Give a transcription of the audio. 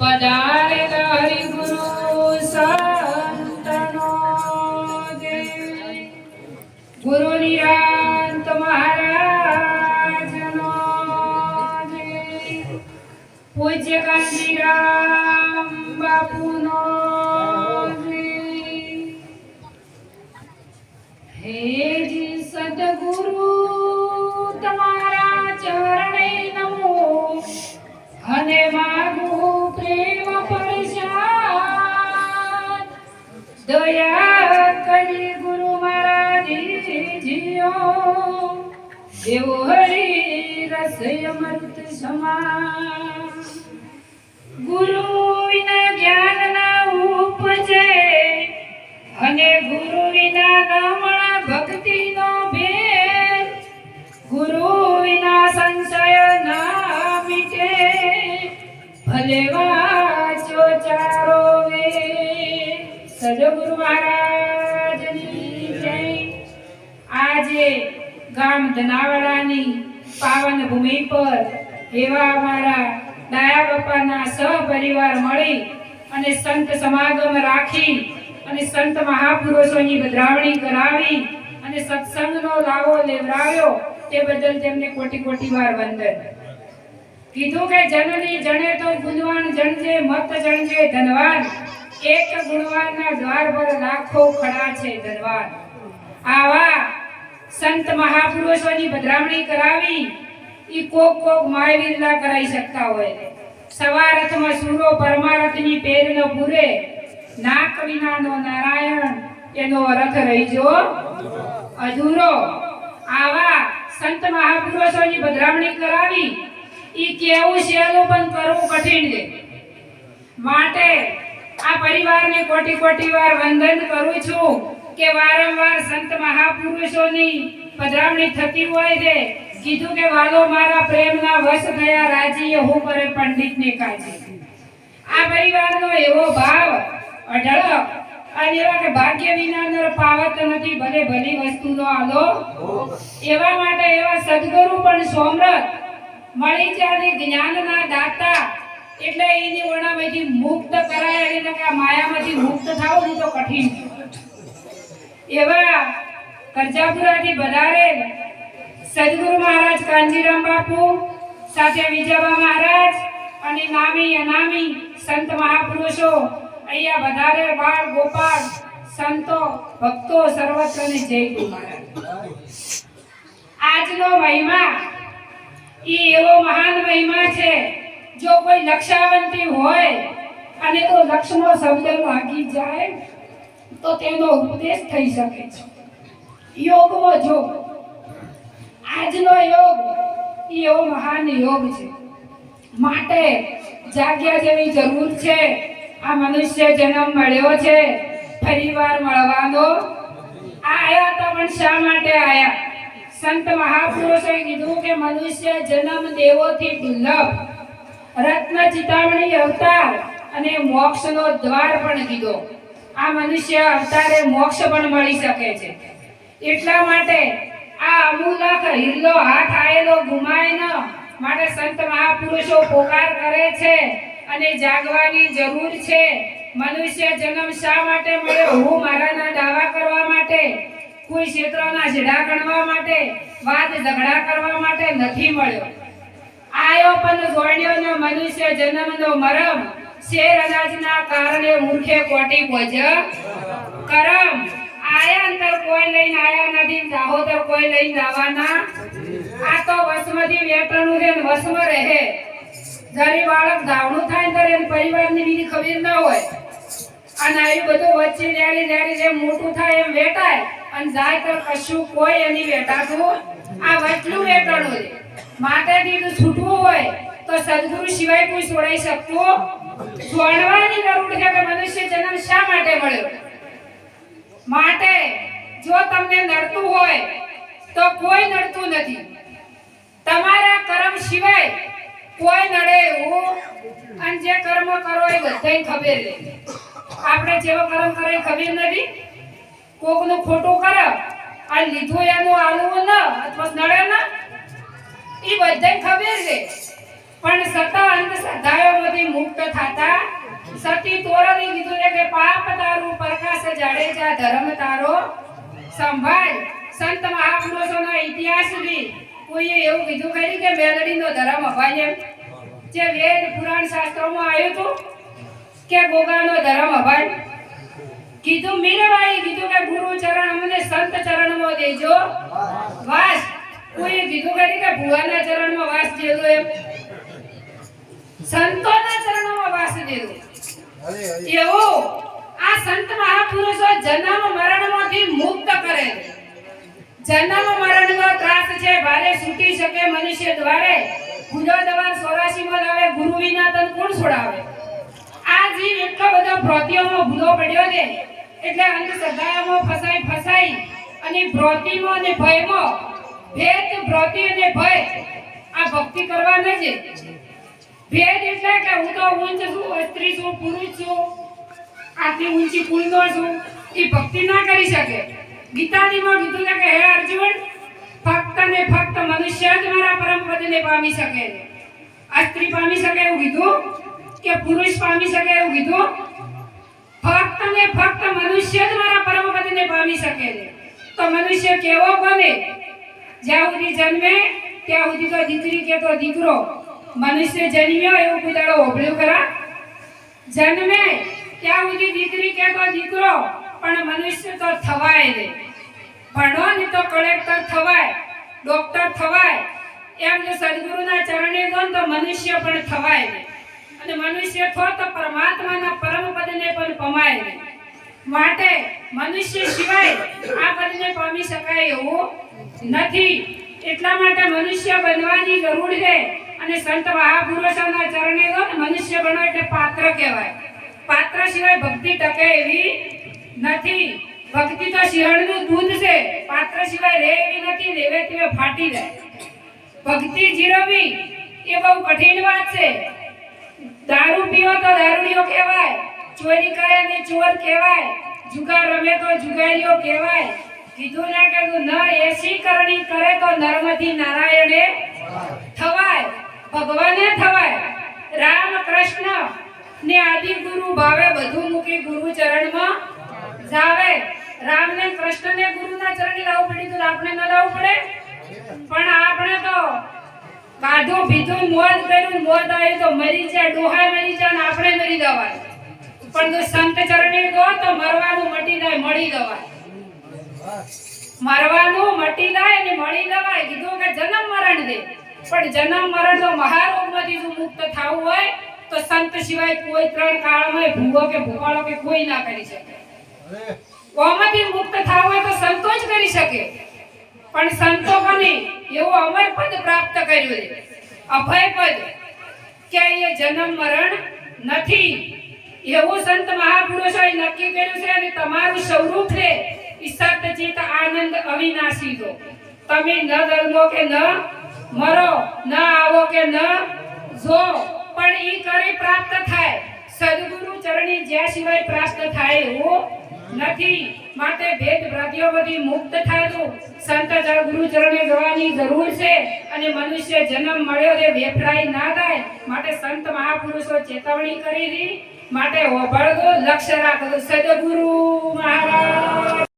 પધારે હરિ ગુરુ સંતનો ગુરુ નિરાંત મહારાજનો જય. પૂજ્ય કાંતિરામ બાપુનો જય. હેજી સદગુરુ, તમારા ચરણે નમો. અને માગું દેવો હરી અમૃત સમા ગુરુ વિના જ્ઞાન ના અને ગુરુ વિના ગામણા ભક્તિ નો સંશય ના મીટે. ભલે વાંચો ચારો વેદ સદગુરુ મહારાજની જય. આજે ગામ ધનાવાડાની પાવન ભૂમિ પર એવા અમારા દયા બાપાના સહપરિવાર મળી અને સંત સમાગમ રાખી અને સંત મહાપુરુષોની બદરાવણી કરાવી અને સત્સંગનો લાવો લેવડાવ્યો, તે બદલ તેમને કોટી કોટી વાર વંદન. કીધું કે જનની જણે તો ગુણવાન જણજે, મત જણજે ધનવાન. એક ગુણવાનના દ્વાર પર લાખો ખડા છે ધનવાન. આવા સંત મહાપુરુષોની બદરામણી કરાવી એ કોક કોક મહાવીરલા કરાઈ શકતા હોય. સવારથમાં સૂરો પરમારથની પેરનો પૂરે, નાક વિનાનો નારાયણ, એનો રથ રહીજો, અધૂરો, આવા સંત મહાપુરુષોની બદરામણી કરાવી એ કેવું સહેલું પણ કરવું કઠિન છે. માટે આ પરિવારને કોટી કોટી વાર વંદન કરું છું. કે વારંવાર સંત મહાપુરુષોની પધરામણી થતી હોય છે, કીધું કે વાલો મારા પ્રેમના વશ થયા રાજીએ હું કરે પંડિતને કાજી આ પરિવારનો એવો ભાવ, અઢળક અને એવા કે ભાગ્ય વિના પાવત નથી, ભલે ભલી વસ્તુનો આલો. એવા માટે એવા સદગુરુ પણ સોમરથ મળી ચાલે જ્ઞાનના દાતા, એટલે એની ઓણામાંથી મુક્ત કરાય, એટલે કે આ માયામાંથી મુક્ત થવું તો કઠિન. એવા કરજાપુરાથી વધારે સદગુરુ મહારાજ કાંજીરામ બાપુ સાથે વિજયબા મહારાજ અને નામી અનામી સંત મહાપુરુષો, અહીંયા વધારે બાળ ગોપાલ સંતો, ભક્તો સર્વત્રને જય ગુરુ આજનો મહિમા એ એવો મહાન મહિમા છે, જો કોઈ લક્ષાવંતી હોય અને તો લક્ષ્મો શબ્દ લાગી જાય. તો તેનો ઉપદેશ થઈ શકે છે. યોગમાં જોગ. આજનો યોગ એવો મહાન યોગ છે. માટે જાગ્યા જેવી જરૂર છે. આ મનુષ્ય જન્મ મળ્યો છે. ફરીવાર મળવાનો. આયા તો શા માટે આયા? સંત મહાપુરુષોએ કીધું કે મનુષ્ય જન્મ દેવોથી દુર્લભ. રત્ન ચિતામણી અવતાર અને મોક્ષનો દ્વાર પણ કીધો. આ મનુષ્ય અવતારે મોક્ષ પણ મળી શકે છે. એટલા માટે આ અમૂલક હિલ્લો હાથ આયેલો ગુમાય ન માટે સંત મહાપુરુષો પોકાર કરે છે અને જાગવાની જરૂર છે. મનુષ્ય જન્મ શા માટે મળ્યો? હું મારાના દાવા કરવા માટે, કોઈ ક્ષેત્રોના ઝઘડા કરવા માટે, વાત ઝઘડા કરવા માટે નથી મળ્યો. આયો પણ જોડ્યો મનુષ્ય જન્મનો મરમ શેર અનાજના કારણે મૂર્ખે કોટી બોજ કરમ, આયા અંતર કોઈ લઈને આયા નથી, દાહોદર કોઈ લઈને જવાના. આ તો વસમાંથી વેટણું રે વસમાં રહે. જરી બાળક ધાવણું થાય ત્યારે એને પરિવારની બીજી ખબર ના હોય. અને આવી બધું વચ્ચે ન્યારી ન્યારી જેમ મોટું થાય એમ વેટાય. અને જાય તો કશું કોઈ એની વેટાતું આ વચલું વેટાણું રે માટે દીધું છૂટવું હોય તો સદગુરુ સિવાય કોઈ છોડાઈ શકતું. છોડવાની જરૂર છે કે મનુષ્ય જન્મ શા માટે મળ્યો માટે જો તમને નડતું હોય તો કોઈ નડતું નથી. તમારા કર્મ સિવાય કોઈ નડે એવું. અને જે કર્મ કરો એ બધાય ખબર લે આપણે જેવો કર્મ કરે ખબર નથી. કોકનું ખોટું કરે આ લીધું એનું આલવું ન અથવા નડે ન, એ બધાય ખબર લે પણ સતત સતી તોરણે કીધું છે કે પાપ તારું, પ્રકાશ જાડેજા ધર્મ તારો. સંભાળ. સંત મહાપુરુષોના ઇતિહાસથી કોઈએ એવું કીધું ખરી કે મેલડીનો ધર્મ અભાય એમ? જે વેદ પુરાણ શાસ્ત્રોમાં આવ્યું હતું કે ગોગાનો ધર્મ અભાય. કીધું મીરાબાઈ કીધું કે ગુરુ ચરણ અમને સંત ચરણમાં દેજો. વાસ. કોઈએ કીધું ખરી કે ભુવાના ચરણમાં વાસ દેજો એમ? સંતોના ચરણોમાં વાસ દેજો. આ સંત મહાપુરુષો જન્મ મરણમાંથી મુક્ત કરે. જન્મ મરણનો ત્રાસ છે, ભારે છૂટી શકે મનુષ્ય દ્વારે. ગુજો દવા 84 માં લાવે, ગુરુ વિના તન કોણ છોડાવે? આ જીવ એટલો બધો ભ્રોતિઓમાં ભૂલો પડ્યો છે, એટલે અંધશ્રદ્ધાઓમાં ફસાઈ ફસાઈ અને ભ્રોતિમાં અને ભયમાં ભેદ, ભ્રોતિ ભય આ ભક્તિ કરવા નજીક છે. ભેદ એટલે કે હું તો ઊંચ છું સ્ત્રી છું, પુરુષ છું આથી ઊંચી કુલનો છું, એ ભક્તિ ના કરી શકે. ગીતાજીમાં કીધું છે કે, હે અર્જુન, ફક્ત ને ફક્ત મનુષ્ય જ મારા પરમ પદને પામી શકે આ સ્ત્રી પામી શકે એવું કીધું કે પુરુષ પામી શકે એવું કીધું? ફક્ત ને ફક્ત મનુષ્ય જ મારા પરમ પદને પામી શકે તો મનુષ્ય કેવો બને? જ્યાં સુધી જન્મે, ત્યાં સુધી તો દીકરી કે તો દીકરો. મનુષ્ય જન્મ્યો એવું કોઈ ઓબળ્યું ખરા? જન્મે ત્યાં સુધી દીકરી કે તો દીકરો, પણ મનુષ્ય તો થવાય ને ભણો ને તો કલેક્ટર થવાય, ડોક્ટર થવાય, એમ જો સદગુરુના ચરણે ગો તો મનુષ્ય પણ થવાય ને અને મનુષ્ય થો તો પરમાત્માના પરમ પદને પણ પમાય ને માટે મનુષ્ય સિવાય આ પદને પામી શકાય એવું નથી. એટલા માટે મનુષ્ય બનવાની જરૂર છે. અને સંત મહાપુરુષોના ચરણે મનુષ્ય બનો એટલે પાત્ર કહેવાય. પાત્ર સિવાય ભક્તિ ટકે એવી નથી. ભક્તિ તો શિયાળનું દૂધ છે. પાત્ર સિવાય રહે એવી નથી, રેવે તેવે ફાટી જાય. ભક્તિ જીરવવી એ બહુ કઠિન વાત છે. દારૂ પીવો તો દારૂડિયો કહેવાય. ચોરી કરે ને ચોર કહેવાય. જુગાર રમે તો જુગારીઓ કહેવાય. કીધું ના કીધું ન એસી કરણી કરે તો નર્મથી નારાયણે થવાય. ભગવાને થવાય. રામ કૃષ્ણ ને આદિ ગુરુ ભાવે બધું મૂકી ગુરુ ચરણમાં જાવે. રામ ને કૃષ્ણ ને ગુરુના ચરણે લાવવું પડ્યું તો આપણે ન લાવવું પડે. પણ આપણે તો કાઢું પીધું, મોત કર્યું, મોત આવ્યું તો મરી જાય ડોહા મરી જાય ને આપણે મરી જવાય. પણ જો સંત ચરણે ગો તો મરવાનું મટી જાય, મળી જવાય. મરવાનું મટી જાય ને મળી જવાય. કીધું કે જન્મ મરણ દે. પણ જન્મ મરણ તો મહારોગમાંથી જો મુક્ત થવું હોય, તો સંત સિવાય કોઈ ત્રણ કાળમાં ભૂવો કે ભૂવાળો કે કોઈ ના કરી શકે. કોમાંથી મુક્ત થવું હોય તો સંતો જ કરી શકે. પણ સંતો બની એવું અમર પદ પ્રાપ્ત કર્યું છે. અભય પદ કે એ જન્મ મરણ નથી. એવું સંત મહાપુરુષોએ નક્કી કર્યું છે અને તમારું સ્વરૂપ છે ઈ સતચિત આનંદ અવિનાશી દો તમે ન ધર્મો કે ન મરો, ન આવો કે ન જો. પણ ઈ કરી પ્રાપ્ત થાય. સદગુરુ ચરણી જ્યાં સિવાય પ્રાપ્ત થાય એવું નથી. માટે ભેદ ભ્રાંતિઓમાંથી મુક્ત થાતું સંત ગુરુ ચરણે જવાની જરૂર છે અને મનુષ્ય જન્મ મળ્યો છે વેફરાઈ ના થાય. માટે સંત મહાપુરુષો ચેતવણી કરી દી માટે હોભળજો લક્ષ્ય રાખો. સદગુરુ મહારાજ.